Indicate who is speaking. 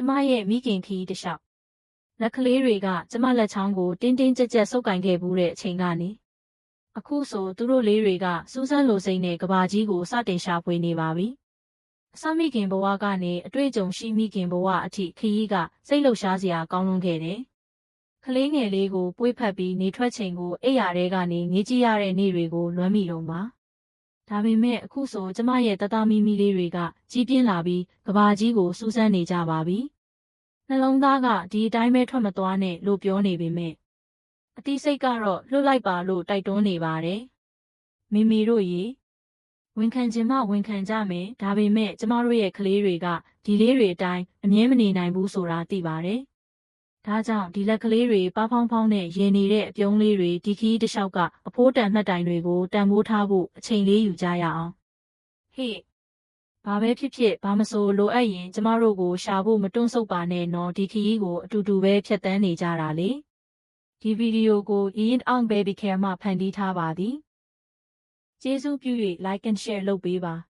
Speaker 1: ကျမရဲ့မိခင်ခီးတစ်လျှောက်လက်ကလေးတွေကကျမလက်ချောင်းကိုတင်းတင်းကြပ်ကြပ်ဆုပ်ကင်ခဲ့ဘူးတဲ့အချိန်ကနေအခုဆိုသူတို့လေးတွေကစူးစမ်းလိုစိမ့်နဲ့ကဘာကြီးကိုစတင်ရှာဖွေနေပါပြီအစမိခင်ဘဝကနေအတွေ့အကြုံရှိမိခင်ဘဝအထိခရီးကစိတ်လှုပ်ရှားစရာကောင်းလွန်းခဲ့တယ်ကလေးငယ်လေးကိုပွေးဖက်ပြီးနေထွက်ချိန်ကိုအိယာတဲကနေငေးကြည့်ရတဲ့နေ့တွေကိုလွမ်းမိတော့ပါ ဒါပေမဲ့အခုဆိုကျမရဲ့တသားမီမီလေးတွေကကြီးပြင်းလာပြီးကဘာကြီးကိုစူးစမ်းနေကြပါပြီ။နှလုံးသားကဒီအတိုင်းပဲထွက်မသွားနဲ့လို့ပြောနေပေမဲ့အတိစိတ်ကတော့လွတ်လိုက်ပါလို့တိုက်တွန်းနေပါတယ်။မိမိတို့ရေဝန်ခံခြင်းမဝန်ခံကြမယ်ဒါပေမဲ့ကျမတို့ရဲ့ကလေးတွေကဒီလေးတွေအတိုင်းအမြဲမနေနိုင်ဘူးဆိုတာသိပါတယ်။ ဒါကြောင့်ဒီလက်ကလေးတွေပါဖောင်းဖောင်းနဲ့ရင်နေတဲ့အပြုံးလေးတွေဒီခီးတစ်လျှောက်ကအဖိုးတန်မှတ်တိုင်တွေကိုတန်ဖိုးထားဖို့အချိန်လေးယူကြရအောင်ဟေ့ဘာပဲဖြစ်ဖြစ်ဘာမဆိုလိုအပ်ရင်ကျမတို့ကိုရှာဖို့မတွန့်ဆုတ်ပါနဲ့နော်ဒီခီးကိုအတူတူပဲဖြတ်တန်းနေကြတာလေဒီဗီဒီယိုကို Ian Ong Baby Care မှဖန်တီးထားပါသည်ကျေးဇူးပြု၍ like and share လုပ်ပေးပါ